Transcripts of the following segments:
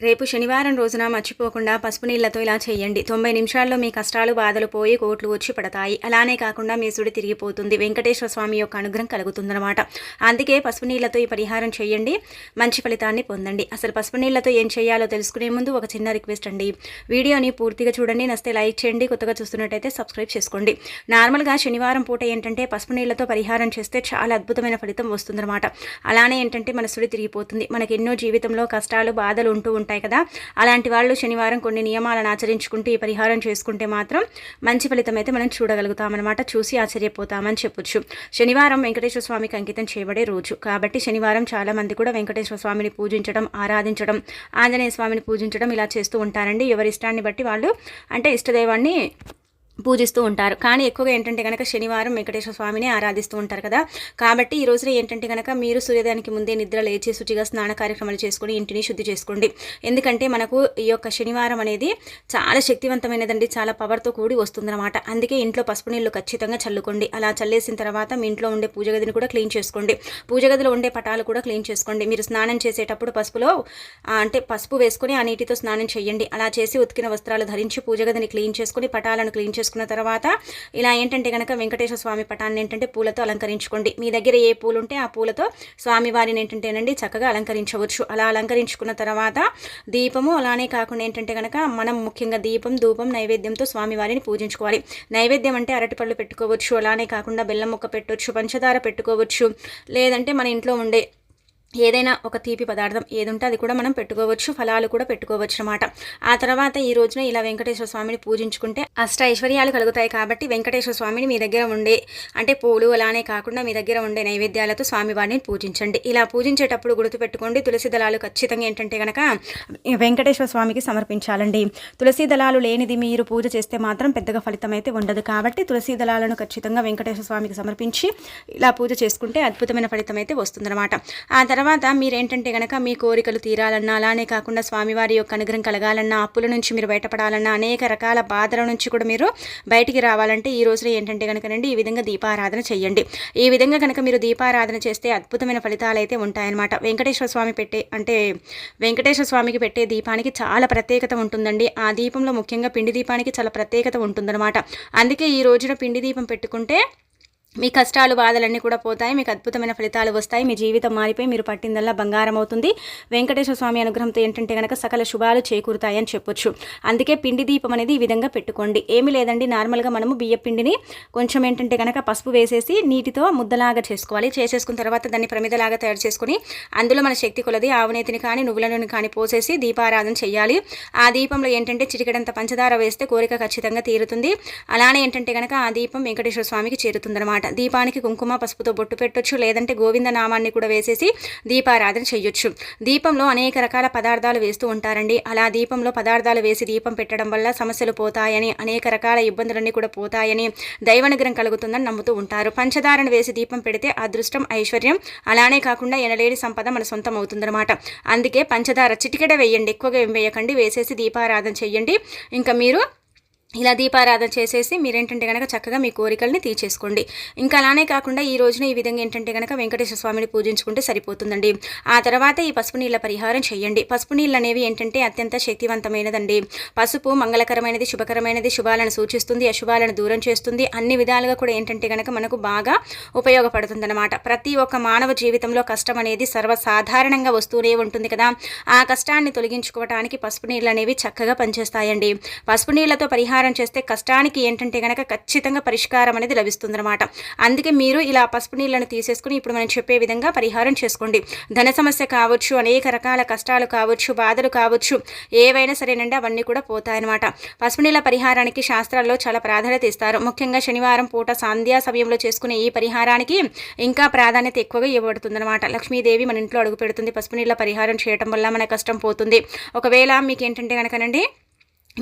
రేపు శనివారం రోజున మర్చిపోకుండా పసుపు నీళ్ళతో ఇలా చేయండి. తొంభై నిమిషాల్లో మీ కష్టాలు బాధలు పోయి కోట్లు వచ్చి పడతాయి. అలానే కాకుండా మీ సుడి తిరిగిపోతుంది. వెంకటేశ్వర స్వామి యొక్క అనుగ్రహం కలుగుతుందన్నమాట. అందుకే పసుపు నీళ్ళతో ఈ పరిహారం చేయండి. మంచి ఫలితాన్ని పొందండి. అసలు పసుపు నీళ్ళతో ఏం చేయాలో తెలుసుకునే ముందు ఒక చిన్న రిక్వెస్ట్ అండి. వీడియోని పూర్తిగా చూడండి. నస్తే లైక్ చేయండి. కొత్తగా చూస్తున్నట్టయితే సబ్స్క్రైబ్ చేసుకోండి. నార్మల్గా శనివారం పూట ఏంటంటే పసుపు నీళ్ళతో పరిహారం చేస్తే చాలా అద్భుతమైన ఫలితం వస్తుందన్నమాట. అలానే ఏంటంటే మన సుడి తిరిగిపోతుంది. మనకి ఎన్నో జీవితంలో కష్టాలు బాధలు ఉంటూ ఉంటాయి కదా. అలాంటి వాళ్ళు శనివారం కొన్ని నియమాలను ఆచరించుకుంటూ ఈ పరిహారం చేసుకుంటే మాత్రం మంచి ఫలితం అయితే మనం చూడగలుగుతామన్నమాట. చూసి ఆశ్చర్యపోతామని చెప్పొచ్చు. శనివారం వెంకటేశ్వర స్వామికి అంకితం చేయబడే రోజు. కాబట్టి శనివారం చాలా మంది కూడా వెంకటేశ్వర స్వామిని పూజించడం ఆరాధించడం ఆంజనేయ స్వామిని పూజించడం ఇలా చేస్తూ ఉంటారండి. ఎవరి ఇష్టాన్ని బట్టి వాళ్ళు అంటే ఇష్టదైవాన్ని పూజిస్తూ ఉంటారు. కానీ ఎక్కువగా ఏంటంటే కనుక శనివారం వెంకటేశ్వర స్వామిని ఆరాధిస్తూ ఉంటారు కదా. కాబట్టి ఈ రోజున ఏంటంటే కనుక మీరు సూర్యోదయానికి ముందే నిద్ర లేచి శుచిగా స్నాన కార్యక్రమాలు చేసుకుని ఇంటిని శుద్ధి చేసుకోండి. ఎందుకంటే మనకు ఈ యొక్క శనివారం అనేది చాలా శక్తివంతమైనదండి. చాలా పవర్తో కూడి వస్తుందన్నమాట. అందుకే ఇంట్లో పసుపు నీళ్ళు ఖచ్చితంగా చల్లుకోండి. అలా చల్లేసిన తర్వాత మీ ఇంట్లో ఉండే పూజ గదిని కూడా క్లీన్ చేసుకోండి. పూజ గదిలో ఉండే పటాలు కూడా క్లీన్ చేసుకోండి. మీరు స్నానం చేసేటప్పుడు పసుపులో అంటే పసుపు వేసుకొని ఆ నీటితో స్నానం చేయండి. అలా చేసి ఉతికిన వస్త్రాలు ధరించి పూజ గదిని క్లీన్ చేసుకుని పటాలను క్లీన్ చేసుకుని చేసుకున్న తర్వాత ఇలా ఏంటంటే కనుక వెంకటేశ్వర స్వామి పటాన్ని ఏంటంటే పూలతో అలంకరించుకోండి. మీ దగ్గర ఏ పూలు ఉంటే ఆ పూలతో స్వామివారిని ఏంటంటేనండి చక్కగా అలంకరించవచ్చు. అలా అలంకరించుకున్న తర్వాత దీపము అలానే కాకుండా ఏంటంటే కనుక మనం ముఖ్యంగా దీపం ధూపం నైవేద్యంతో స్వామివారిని పూజించుకోవాలి. నైవేద్యం అంటే అరటిపళ్ళు పెట్టుకోవచ్చు. అలానే కాకుండా బెల్లం ముక్క పెట్టవచ్చు పంచదార పెట్టుకోవచ్చు. లేదంటే మన ఇంట్లో ఉండే ఏదైనా ఒక తీపి పదార్థం ఏదుంటే అది కూడా మనం పెట్టుకోవచ్చు ఫలాలు కూడా పెట్టుకోవచ్చు అనమాట ఆ తర్వాత ఈ రోజున ఇలా వెంకటేశ్వర స్వామిని పూజించుకుంటే అష్ట ఐశ్వర్యాలు కలుగుతాయి కాబట్టి వెంకటేశ్వర స్వామిని మీ దగ్గర ఉండే అంటే పూలు అలానే కాకుండా మీ దగ్గర ఉండే నైవేద్యాలతో స్వామివారిని పూజించండి. ఇలా పూజించేటప్పుడు గుర్తుపెట్టుకోండి తులసి దళాలు ఖచ్చితంగా ఏంటంటే కనుక వెంకటేశ్వర స్వామికి సమర్పించాలండి. తులసి దళాలు లేనిది మీరు పూజ చేస్తే మాత్రం పెద్దగా ఫలితం అయితే ఉండదు కాబట్టి తులసి దళాలను ఖచ్చితంగా వెంకటేశ్వర స్వామికి సమర్పించి ఇలా పూజ చేసుకుంటే అద్భుతమైన ఫలితం అయితే వస్తుందన్నమాట. ఆ తర్వాత తర్వాత మీరేంటంటే కనుక మీ కోరికలు తీరాలన్నా అలానే కాకుండా స్వామివారి యొక్క అనుగ్రహం కలగాలన్నా అప్పుల నుంచి మీరు బయటపడాలన్నా అనేక రకాల బాధల నుంచి కూడా మీరు బయటికి రావాలంటే ఈ రోజున ఏంటంటే కనుకనండి ఈ విధంగా దీపారాధన చేయండి ఈ విధంగా కనుక మీరు దీపారాధన చేస్తే అద్భుతమైన ఫలితాలు అయితే ఉంటాయన్నమాట. వెంకటేశ్వర స్వామి పెట్టే అంటే వెంకటేశ్వర స్వామికి పెట్టే దీపానికి చాలా ప్రత్యేకత ఉంటుందండి. ఆ దీపంలో ముఖ్యంగా పిండి దీపానికి చాలా ప్రత్యేకత ఉంటుందన్నమాట. అందుకే ఈ రోజున పిండి దీపం పెట్టుకుంటే మీ కష్టాలు బాధలన్నీ కూడా పోతాయి మీకు అద్భుతమైన ఫలితాలు వస్తాయి మీ జీవితం మారిపోయి మీరు పట్టిందల్లా బంగారం అవుతుంది. వెంకటేశ్వర స్వామి అనుగ్రహంతో ఏంటంటే కనుక సకల శుభాలు చేకూరుతాయి అని చెప్పొచ్చు. అందుకే పిండి దీపం అనేది ఈ విధంగా పెట్టుకోండి. ఏమి లేదండి నార్మల్గా మనము బియ్య పిండిని కొంచెం ఏంటంటే కనుక పసుపు వేసేసి నీటితో ముద్దలాగా చేసుకోవాలి. చేసేసుకున్న తర్వాత దాన్ని ప్రమిదలాగా తయారు చేసుకుని అందులో మన శక్తి కొలది ఆవునేతిని కానీ నువ్వుల నూనె కానీ పోసేసి దీపారాధన చేయాలి. ఆ దీపంలో ఏంటంటే చిటికడంత పంచదార వేస్తే కోరిక ఖచ్చితంగా తీరుతుంది. అలానే ఏంటంటే కనుక ఆ దీపం వెంకటేశ్వర స్వామికి చేరుతుందన్నమాట. దీపానికి కుంకుమ పసుపుతో బొట్టు పెట్టొచ్చు లేదంటే గోవింద నామాన్ని కూడా వేసేసి దీపారాధన చేయొచ్చు దీపంలో అనేక రకాల పదార్థాలు వేస్తూ ఉంటారండి. అలా దీపంలో పదార్థాలు వేసి దీపం పెట్టడం వల్ల సమస్యలు పోతాయని అనేక రకాల ఇబ్బందులన్నీ కూడా పోతాయని దైవనుగ్రహం కలుగుతుందని నమ్ముతూ ఉంటారు. పంచదారను వేసి దీపం పెడితే అదృష్టం ఐశ్వర్యం అలానే కాకుండా ఎనలేని సంపద మన సొంతం అవుతుందన్నమాట అందుకే పంచదార చిటికెడ వేయండి ఎక్కువగా ఏం వేయకండి వేసేసి దీపారాధన చేయండి ఇంకా మీరు ఇలా దీపారాధన చేసేసి మీరేంటంటే కనుక చక్కగా మీ కోరికల్ని తీర్చేసుకోండి. ఇంకా అలానే కాకుండా ఈ రోజున ఈ విధంగా ఏంటంటే కనుక వెంకటేశ్వర స్వామిని పూజించుకుంటే సరిపోతుందండి. ఆ తర్వాత ఈ పసుపు నీళ్ళ పరిహారం చేయండి. పసుపు నీళ్ళు అనేవి ఏంటంటే అత్యంత శక్తివంతమైనదండి. పసుపు మంగళకరమైనది శుభకరమైనది శుభాలను సూచిస్తుంది అశుభాలను దూరం చేస్తుంది. అన్ని విధాలుగా కూడా ఏంటంటే కనుక మనకు బాగా ఉపయోగపడుతుందన్నమాట. ప్రతి ఒక్క మానవ జీవితంలో కష్టం అనేది సర్వసాధారణంగా వస్తూనే ఉంటుంది కదా. ఆ కష్టాన్ని తొలగించుకోవటానికి పసుపు నీళ్ళు అనేవి చక్కగా పనిచేస్తాయండి. పసుపు నీళ్ళతో పరిహారం పరిహారం చేస్తే కష్టానికి ఏంటంటే కనుక ఖచ్చితంగా పరిష్కారం అనేది లభిస్తుందన్నమాట. అందుకే మీరు ఇలా పసుపు నీళ్ళను తీసేసుకుని ఇప్పుడు మనం చెప్పే విధంగా పరిహారం చేసుకోండి. ధన సమస్య కావచ్చు అనేక రకాల కష్టాలు కావచ్చు బాధలు కావచ్చు ఏవైనా సరేనండి అవన్నీ కూడా పోతాయన్నమాట. పసుపు నీళ్ళ పరిహారానికి శాస్త్రాల్లో చాలా ప్రాధాన్యత ఇస్తారు. ముఖ్యంగా శనివారం పూట సంధ్యా సమయంలో చేసుకునే ఈ పరిహారానికి ఇంకా ప్రాధాన్యత ఎక్కువగా ఇవ్వబడుతుందన్నమాట. లక్ష్మీదేవి మన ఇంట్లో అడుగు పెడుతుంది పసుపు నీళ్ళ పరిహారం చేయటం వల్ల మన కష్టం పోతుంది. ఒకవేళ మీకు ఏంటంటే కనుకనండి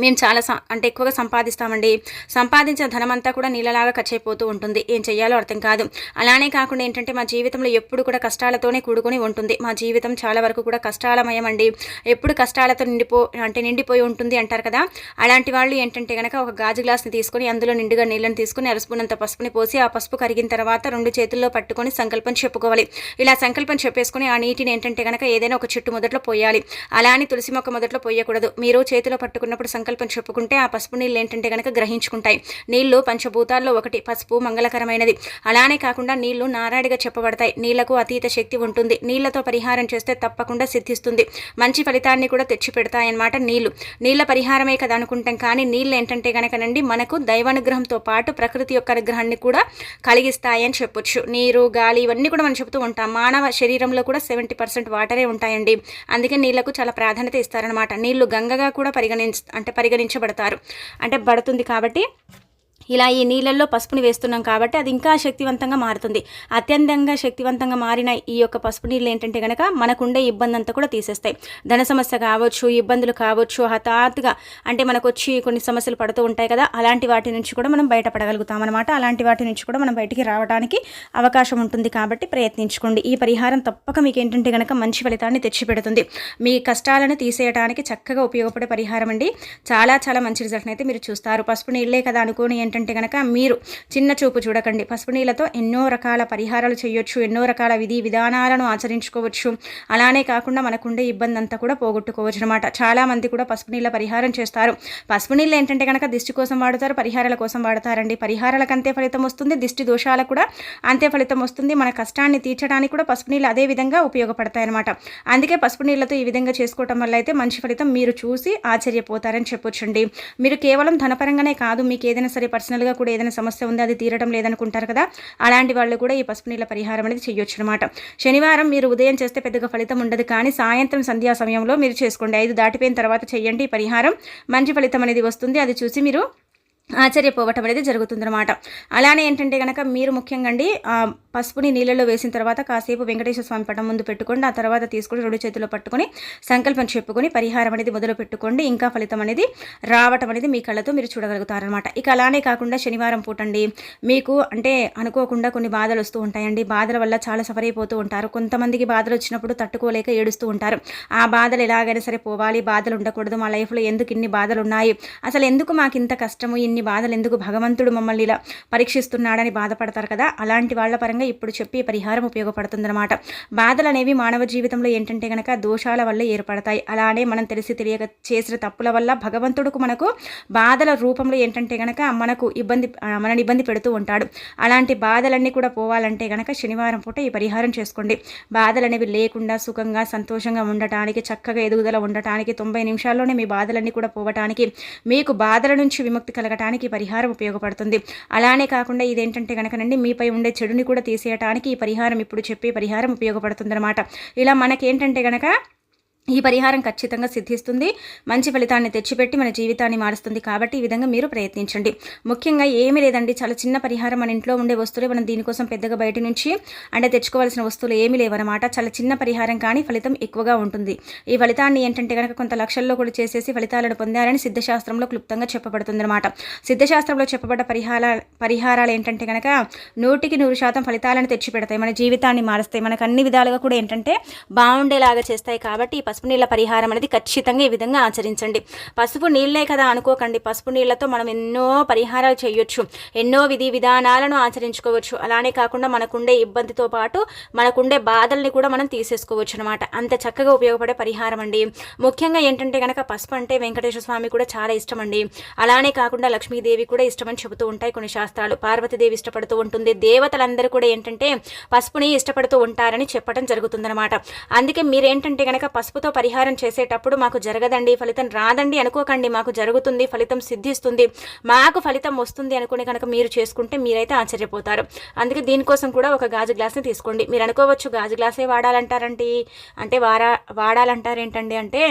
మేము చాలా అంటే ఎక్కువగా సంపాదిస్తామండి. సంపాదించిన ధనం అంతా కూడా నీళ్ళలాగా ఖర్చైపోతూ ఉంటుంది. ఏం చేయాలో అర్థం కాదు. అలానే కాకుండా ఏంటంటే మా జీవితంలో ఎప్పుడు కూడా కష్టాలతోనే కూడుకొని ఉంటుంది. మా జీవితం చాలా వరకు కూడా కష్టాలమయం అండి ఎప్పుడు కష్టాలతో నిండిపో అంటే నిండిపోయి ఉంటుంది అంటారు కదా. అలాంటి వాళ్ళు ఏంటంటే కనుక ఒక గాజు గ్లాస్ని తీసుకొని అందులో నిండుగా నీళ్ళని తీసుకొని అరస్పూనంత పసుపుని పోసి ఆ పసుపు కరిగిన తర్వాత రెండు చేతుల్లో పట్టుకొని సంకల్పం చెప్పుకోవాలి. ఇలా సంకల్పం చెప్పేసుకొని ఆ నీటిని ఏంటంటే కనుక ఏదైనా ఒక చెట్టు మొదట్లో పోయాలి. అలా అని తులసి మొక్క మొదట్లో పోయకూడదు. మీరు చేతిలో పట్టుకున్నప్పుడు సంకల్పం చెప్పుకుంటే ఆ పసుపు నీళ్ళు ఏంటంటే కనుక గ్రహించుకుంటాయి. నీళ్ళు పంచభూతాల్లో ఒకటి పసుపు మంగళకరమైనది. అలానే కాకుండా నీళ్ళు నారాడిగా చెప్పబడతాయి. నీళ్ళకు అతీత శక్తి ఉంటుంది. నీళ్ళతో పరిహారం చేస్తే తప్పకుండా సిద్ధిస్తుంది. మంచి ఫలితాన్ని కూడా తెచ్చి పెడతాయన్నమాట నీళ్ళు. నీళ్ళ పరిహారమే కదా అనుకుంటాం. కానీ నీళ్ళు ఏంటంటే కనుకనండి మనకు దైవానుగ్రహంతో పాటు ప్రకృతి యొక్క అనుగ్రహాన్ని కూడా కలిగిస్తాయని చెప్పొచ్చు. నీరు గాలి ఇవన్నీ కూడా మనం చెప్తూ ఉంటాం. మానవ శరీరంలో కూడా సెవెంటీ పర్సెంట్ వాటరే ఉంటాయండి. అందుకే నీళ్ళకు చాలా ప్రాధాన్యత ఇస్తారనమాట నీళ్ళు గంగగా కూడా పరిగణించ అంటే పరిగణించబడతారు. అంటే పడుతుంది కాబట్టి ఇలా ఈ నీళ్ళల్లో పసుపుని వేస్తున్నాం కాబట్టి అది ఇంకా శక్తివంతంగా మారుతుంది. అత్యంతంగా శక్తివంతంగా మారిన ఈ యొక్క పసుపు నీళ్ళు ఏంటంటే కనుక మనకుండే ఇబ్బంది అంతా కూడా తీసేస్తాయి. ధన సమస్య కావచ్చు ఇబ్బందులు కావచ్చు హఠాత్తుగా అంటే మనకు వచ్చి కొన్ని సమస్యలు పడుతూ ఉంటాయి కదా అలాంటి వాటి నుంచి కూడా మనం బయటపడగలుగుతాం అనమాట అలాంటి వాటి నుంచి కూడా మనం బయటికి రావడానికి అవకాశం ఉంటుంది కాబట్టి ప్రయత్నించుకోండి. ఈ పరిహారం తప్పక మీకు ఏంటంటే కనుక మంచి ఫలితాన్ని తెచ్చిపెడుతుంది. మీ కష్టాలను తీసేయడానికి చక్కగా ఉపయోగపడే పరిహారం అండి. చాలా చాలా మంచి రిజల్ట్ని అయితే మీరు చూస్తారు. పసుపు నీళ్ళే కదా అనుకోని ఏంటంటే కనుక మీరు చిన్న చూపు చూడకండి. పసుపు నీళ్ళతో ఎన్నో రకాల పరిహారాలు చేయొచ్చు ఎన్నో రకాల విధి విధానాలను ఆచరించుకోవచ్చు. అలానే కాకుండా మనకుండే ఇబ్బంది అంతా కూడా పోగొట్టుకోవచ్చు అనమాట చాలా మంది కూడా పసుపు నీళ్ళ పరిహారం చేస్తారు. పసుపు నీళ్ళు ఏంటంటే కనుక దిష్టి కోసం వాడతారు పరిహారాల కోసం వాడతారండి. పరిహారాలకు అంతే ఫలితం వస్తుంది దిష్టి దోషాలకు కూడా అంతే ఫలితం వస్తుంది. మన కష్టాన్ని తీర్చడానికి కూడా పసుపు నీళ్ళు అదే విధంగా ఉపయోగపడతాయి అనమాట అందుకే పసుపు నీళ్ళతో ఈ విధంగా చేసుకోవటం వల్ల అయితే మంచి ఫలితం మీరు చూసి ఆశ్చర్యపోతారని చెప్పొచ్చండి. మీరు కేవలం ధనపరంగానే కాదు మీకు ఏదైనా సరే పర్సనల్గా కూడా ఏదైనా సమస్య ఉంది అది తీరడం లేదనుకుంటారు కదా? అలాంటి వాళ్ళు కూడా ఈ పసుపు నీళ్ళ పరిహారం అనేది చేయొచ్చు అనమాట శనివారం మీరు ఉదయం చేస్తే పెద్దగా ఫలితం ఉండదు కానీ సాయంత్రం సంధ్యా సమయంలో మీరు చేసుకోండి. ఐదు దాటిపోయిన తర్వాత చేయండి ఈ పరిహారం. మంచి ఫలితం అనేది వస్తుంది. అది చూసి మీరు ఆశ్చర్యపోవటం అనేది జరుగుతుందన్నమాట. అలానే ఏంటంటే కనుక మీరు ముఖ్యంగా అండి పసుపుని నీళ్ళలో వేసిన తర్వాత కాసేపు వెంకటేశ్వర స్వామి పటం ముందు పెట్టుకోండి ఆ తర్వాత తీసుకొని రెండు చేతిలో పట్టుకొని సంకల్పం చెప్పుకొని పరిహారం అనేది మొదలు పెట్టుకోండి. ఇంకా ఫలితం అనేది రావటం అనేది మీ కళ్ళతో మీరు చూడగలుగుతారనమాట ఇక అలానే కాకుండా శనివారం పూటండి మీకు అంటే అనుకోకుండా కొన్ని బాధలు వస్తూ ఉంటాయండి. బాధల వల్ల చాలా సఫర్ అయిపోతూ ఉంటారు. కొంతమందికి బాధలు వచ్చినప్పుడు తట్టుకోలేక ఏడుస్తూ ఉంటారు. ఆ బాధలు ఎలాగైనా సరే పోవాలి బాధలు ఉండకూడదు. మా లైఫ్లో ఎందుకు ఇన్ని బాధలు ఉన్నాయి అసలు ఎందుకు మాకు ఇంత కష్టము ఇన్ని బాధలు ఎందుకు భగవంతుడు మమ్మల్ని ఇలా పరీక్షిస్తున్నాడని బాధపడతారు కదా? అలాంటి వాళ్ళ పరంగా ఇప్పుడు చెప్పి పరిహారం ఉపయోగపడుతుందన్నమాట. బాధలు అనేవి మానవ జీవితంలో ఏంటంటే కనుక దోషాల వల్ల ఏర్పడతాయి. అలానే మనం తెలిసి తెలియక చేసిన తప్పుల వల్ల భగవంతుడుకు మనకు బాధల రూపంలో ఏంటంటే కనుక మనకు ఇబ్బంది మనని ఇబ్బంది పెడుతూ ఉంటాడు. అలాంటి బాధలన్నీ కూడా పోవాలంటే కనుక శనివారం పూట ఈ పరిహారం చేసుకోండి. బాధలు అనేవి లేకుండా సుఖంగా సంతోషంగా ఉండటానికి చక్కగా ఎదుగుదల ఉండటానికి తొంభై నిమిషాల్లోనే మీ బాధలన్నీ కూడా పోవటానికి మీకు బాధల నుంచి విముక్తి కలగటానికి తీసేయటానికి పరిహారం ఉపయోగపడుతుంది. అలానే కాకుండా ఇదేంటంటే కనుకనండి మీపై ఉండే చెడుని కూడా తీసేయటానికి ఈ పరిహారం ఇప్పుడు చెప్పే పరిహారం ఉపయోగపడుతుందన్నమాట. ఇలా మనకేంటంటే కనుక ఈ పరిహారం ఖచ్చితంగా సిద్ధిస్తుంది. మంచి ఫలితాన్ని తెచ్చిపెట్టి మన జీవితాన్ని మారుస్తుంది కాబట్టి ఈ విధంగా మీరు ప్రయత్నించండి. ముఖ్యంగా ఏమీ లేదండి. చాలా చిన్న పరిహారం మన ఇంట్లో ఉండే వస్తువులే మనం దీనికోసం పెద్దగా బయట నుంచి అంటే తెచ్చుకోవాల్సిన వస్తువులు ఏమీ లేవన్నమాట. చాలా చిన్న పరిహారం కానీ ఫలితం ఎక్కువగా ఉంటుంది. ఈ ఫలితాన్ని ఏంటంటే కనుక కొంత లక్షల్లో కూడా చేసేసి ఫలితాలను పొందారని సిద్ధశాస్త్రంలో క్లుప్తంగా చెప్పబడుతుంది అనమాట సిద్ధశాస్త్రంలో చెప్పబడ్డ పరిహార పరిహారాలు ఏంటంటే కనుక నూటికి నూరు శాతం ఫలితాలను తెచ్చిపెడతాయి. మన జీవితాన్ని మారుస్తాయి. మనకు అన్ని విధాలుగా కూడా ఏంటంటే బాగుండేలాగా చేస్తాయి కాబట్టి ఈ పసుపు నీళ్ళ పరిహారం అనేది ఖచ్చితంగా ఈ విధంగా ఆచరించండి. పసుపు నీళ్ళే కదా అనుకోకండి. పసుపు నీళ్ళతో మనం ఎన్నో పరిహారాలు చేయొచ్చు. ఎన్నో విధి విధానాలను ఆచరించుకోవచ్చు. అలానే కాకుండా మనకుండే ఇబ్బందితో పాటు మనకుండే బాధల్ని కూడా మనం తీసేసుకోవచ్చు అనమాట అంత చక్కగా ఉపయోగపడే పరిహారం అండి. ముఖ్యంగా ఏంటంటే కనుక పసుపు అంటే వెంకటేశ్వర స్వామి కూడా చాలా ఇష్టం అండి. అలానే కాకుండా లక్ష్మీదేవి కూడా ఇష్టమని చెబుతూ ఉంటాయి కొన్ని శాస్త్రాలు. పార్వతీదేవి ఇష్టపడుతూ ఉంటుంది. దేవతలందరూ కూడా ఏంటంటే పసుపుని ఇష్టపడుతూ ఉంటారని చెప్పడం జరుగుతుందనమాట అందుకే మీరేంటంటే కనుక పసుపు పసుపుతో పరిహారం చేసేటప్పుడు మాకు జరగదండి ఫలితం రాదండి అనుకోకండి మాకు జరుగుతుంది ఫలితం సిద్ధిస్తుంది మాకు ఫలితం వస్తుంది అనుకుని కనుక మీరు చేసుకుంటే మీరైతే ఆశ్చర్యపోతారు. అందుకే దీనికోసం కూడా ఒక గాజు గ్లాస్ని తీసుకోండి. మీరు అనుకోవచ్చు గాజు గ్లాసే వాడాలంటారండి. అంటే వారా వాడాలంటారేంటండి అంటే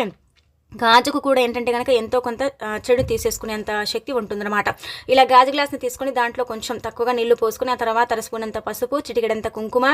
గాజుకు కూడా ఏంటంటే కనుక ఎంతో కొంత చెడు తీసేసుకునేంత శక్తి ఉంటుందన్నమాట. ఇలా గాజు గ్లాస్ని తీసుకొని దాంట్లో కొంచెం తక్కువగా నీళ్ళు పోసుకుని ఆ తర్వాత అర స్పూన్ అంత పసుపు చిటికెడంత కుంకుమ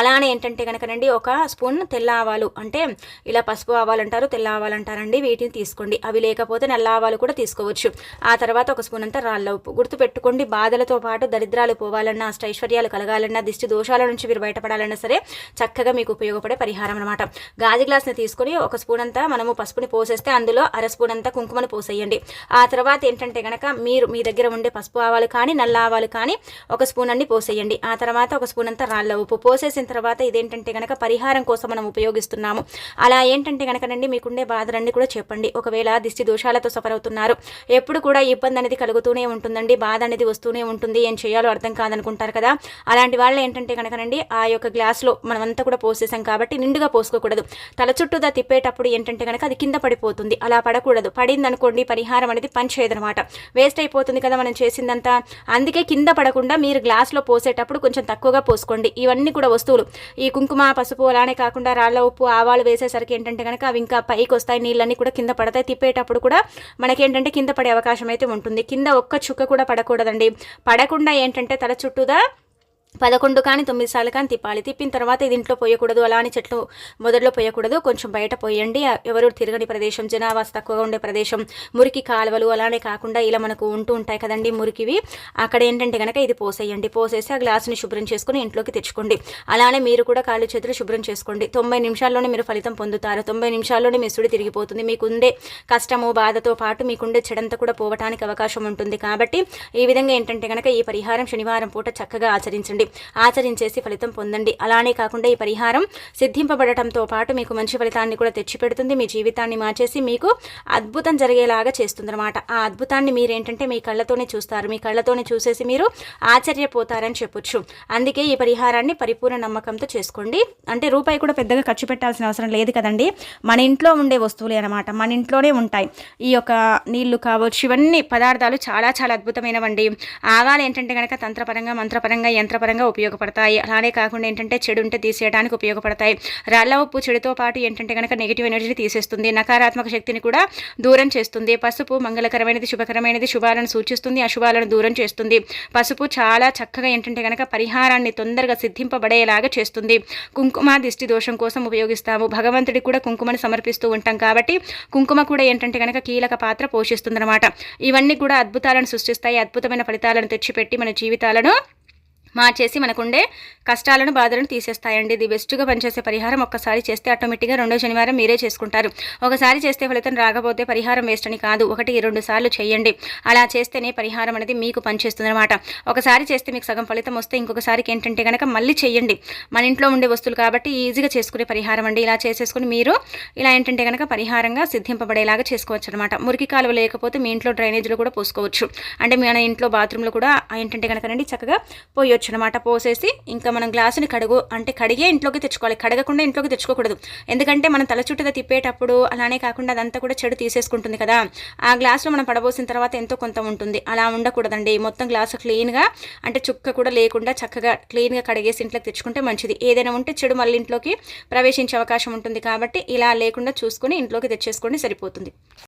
అలానే ఏంటంటే కనుకనండి ఒక స్పూన్ తెల్ల ఆవాలు. అంటే ఇలా పసుపు ఆవాలు అంటారు తెల్ల ఆవాలు అంటారండి వీటిని తీసుకోండి. అవి లేకపోతే నల్ల ఆవాలు కూడా తీసుకోవచ్చు. ఆ తర్వాత ఒక స్పూన్ అంత రాళ్ళ ఉప్పు. గుర్తు పెట్టుకోండి బాధలతో పాటు దరిద్రాలు పోవాలన్నా అష్టైశ్వర్యాలు కలగాలన్నా దిష్టి దోషాల నుంచి మీరు బయటపడాలన్నా సరే చక్కగా మీకు ఉపయోగపడే పరిహారం అనమాట గాజు గ్లాస్ని తీసుకొని ఒక స్పూన్ అంతా మనము పసుపుని వస్తే అందులో అర స్పూన్ అంతా కుంకుమను పోసేయండి. ఆ తర్వాత ఏంటంటే కనుక మీరు మీ దగ్గర ఉండే పసుపు ఆవాలు కానీ నల్ల ఆవాలు కానీ ఒక స్పూన్ అన్ని పోసేయండి. ఆ తర్వాత ఒక స్పూన్ అంతా రాళ్ళ ఉప్పు. పోసేసిన తర్వాత ఇదేంటంటే కనుక పరిహారం కోసం మనం ఉపయోగిస్తున్నాము. అలా ఏంటంటే గనకనండి మీకుండే బాధలన్నీ కూడా చెప్పండి. ఒకవేళ దిష్టి దోషాలతో సఫర్ అవుతున్నారు ఎప్పుడు కూడా ఇబ్బంది అనేది కలుగుతూనే ఉంటుందండి. బాధ అనేది వస్తూనే ఉంటుంది. ఏం చేయాలో అర్థం కాదనుకుంటారు కదా. అలాంటి వాళ్ళు ఏంటంటే కనుకనండి ఆ యొక్క గ్లాస్లో మనమంతా కూడా పోసేసాం కాబట్టి నిండుగా పోసుకోకూడదు. తల చుట్టూదా తిప్పేటప్పుడు ఏంటంటే కనుక అది కింద పడిపోతుంది అలా పడకూడదు. పడింది అనుకోండి పరిహారం అనేది పనిచేయదనమాట వేస్ట్ అయిపోతుంది కదా మనం చేసిందంతా. అందుకే కింద పడకుండా మీరు గ్లాస్లో పోసేటప్పుడు కొంచెం తక్కువగా పోసుకోండి. ఇవన్నీ కూడా వస్తువులు. ఈ కుంకుమ పసుపు అలానే కాకుండా రాళ్ళ ఉప్పు ఆవాలు వేసేసరికి ఏంటంటే కనుక అవి ఇంకా పైకి వస్తాయి నీళ్ళన్నీ కూడా కింద పడతాయి. తిప్పేటప్పుడు కూడా మనకేంటంటే కింద పడే అవకాశం అయితే ఉంటుంది. కింద ఒక్క చుక్క కూడా పడకూడదండి. పడకుండా ఏంటంటే తల చుట్టూదా పదకొండు కానీ తొమ్మిది సార్లు కానీ తిప్పాలి. తిప్పిన తర్వాత ఇది ఇంట్లో పోయకూడదు. అలానే చెట్లు మొదట్లో పోయకూడదు. కొంచెం బయట పోయండి. ఎవరు తిరగని ప్రదేశం జనావాస తక్కువగా ఉండే ప్రదేశం మురికి కాలువలు అలానే కాకుండా ఇలా మనకు ఉంటూ ఉంటాయి కదండి మురికివి. అక్కడ ఏంటంటే కనుక ఇది పోసేయండి. పోసేసి ఆ గ్లాసుని శుభ్రం చేసుకుని ఇంట్లోకి తెచ్చుకోండి. అలానే మీరు కూడా కాళ్ళు చేతులు శుభ్రం చేసుకోండి. తొంభై నిమిషాల్లోనే మీరు ఫలితం పొందుతారు. తొంభై నిమిషాల్లోనే మీ సుడి తిరిగిపోతుంది. మీకుండే కష్టము బాధతో పాటు మీకుండే చెడంతా కూడా పోవటానికి అవకాశం ఉంటుంది. కాబట్టి ఈ విధంగా ఏంటంటే కనుక ఈ పరిహారం శనివారం పూట చక్కగా ఆచరించండి. ఆచరించేసి ఫలితం పొందండి. అలానే కాకుండా ఈ పరిహారం సిద్ధింపబడటంతో పాటు మీకు మంచి ఫలితాన్ని కూడా తెచ్చిపెడుతుంది. మీ జీవితాన్ని మార్చేసి మీకు అద్భుతం జరిగేలాగా చేస్తుందన్నమాట. ఆ అద్భుతాన్ని మీరేంటంటే మీ కళ్ళతోనే చూస్తారు. మీ కళ్ళతోనే చూసేసి మీరు ఆశ్చర్యపోతారని చెప్పొచ్చు. అందుకే ఈ పరిహారాన్ని పరిపూర్ణ నమ్మకంతో చేసుకోండి. అంటే రూపాయి కూడా పెద్దగా ఖర్చు పెట్టాల్సిన అవసరం లేదు కదండి. మన ఇంట్లో ఉండే వస్తువులే అనమాట మన ఇంట్లోనే ఉంటాయి. ఈ యొక్క నీళ్ళు కావచ్చు ఇవన్నీ పదార్థాలు చాలా చాలా అద్భుతమైనవండి. ఆవాలు ఏంటంటే కనుక తంత్రపరంగా మంత్రపరంగా యంత్రపరంగా ఉపయోగపడతాయి. అలానే కాకుండా ఏంటంటే చెడు ఉంటే తీసేయడానికి ఉపయోగపడతాయి. రాళ్ళ ఉప్పు చెడుతో పాటు ఏంటంటే కనుక నెగిటివ్ ఎనర్జీని తీసేస్తుంది. నకారాత్మక శక్తిని కూడా దూరం చేస్తుంది. పసుపు మంగళకరమైనది శుభకరమైనది శుభాలను సూచిస్తుంది. అశుభాలను దూరం చేస్తుంది. పసుపు చాలా చక్కగా ఏంటంటే కనుక పరిహారాన్ని తొందరగా సిద్ధింపబడేలాగా చేస్తుంది. కుంకుమ దిష్టి దోషం కోసం ఉపయోగిస్తాము. భగవంతుడికి కూడా కుంకుమని సమర్పిస్తూ ఉంటాం కాబట్టి కుంకుమ కూడా ఏంటంటే కనుక కీలక పాత్ర పోషిస్తుందన్నమాట. ఇవన్నీ కూడా అద్భుతాలను సృష్టిస్తాయి. అద్భుతమైన ఫలితాలను తెచ్చిపెట్టి మన జీవితాలను మార్చేసి మనకుండే కష్టాలను బాధలను తీసేస్తాయండి. ఇది బెస్ట్గా పనిచేసే పరిహారం. ఒక్కసారి చేస్తే ఆటోమేటిక్గా రెండో శనివారం మీరే చేసుకుంటారు. ఒకసారి చేస్తే ఫలితం రాకపోతే పరిహారం వేస్ట్ అని కాదు. ఒకటి రెండు సార్లు చేయండి. అలా చేస్తేనే పరిహారం అనేది మీకు పనిచేస్తుంది అనమాట ఒకసారి చేస్తే మీకు సగం ఫలితం వస్తే ఇంకొకసారికి ఏంటంటే కనుక మళ్ళీ చేయండి. మన ఇంట్లో ఉండే వస్తువులు కాబట్టి ఈజీగా చేసుకునే పరిహారం అండి. ఇలా చేసేసుకుని మీరు ఇలా ఏంటంటే కనుక పరిహారంగా సిద్ధింపబడేలాగా చేసుకోవచ్చు అనమాట మురికి కాలువ లేకపోతే మీ ఇంట్లో డ్రైనేజీలో కూడా పోసుకోవచ్చు. అంటే మన ఇంట్లో బాత్రూంలో కూడా ఏంటంటే కనుక రండి చక్కగా పోయొచ్చు. అనమాట పోసేసి ఇంకా మనం గ్లాసుని కడుగు అంటే కడిగే ఇంట్లోకి తెచ్చుకోవాలి. కడగకుండా ఇంట్లోకి తెచ్చుకోకూడదు. ఎందుకంటే మనం తల చుట్టూ తిప్పేటప్పుడు అలానే కాకుండా అదంతా కూడా చెడు తీసేసుకుంటుంది కదా. ఆ గ్లాసులో మనం పడబోసిన తర్వాత ఎంతో కొంత ఉంటుంది. అలా ఉండకూడదండి. మొత్తం గ్లాసు క్లీన్గా అంటే చుక్క కూడా లేకుండా చక్కగా క్లీన్గా కడిగేసి ఇంట్లోకి తెచ్చుకుంటే మంచిది. ఏదైనా ఉంటే చెడు మళ్ళీ ఇంట్లోకి ప్రవేశించే అవకాశం ఉంటుంది కాబట్టి ఇలా లేకుండా చూసుకుని ఇంట్లోకి తెచ్చేసుకోండి సరిపోతుంది.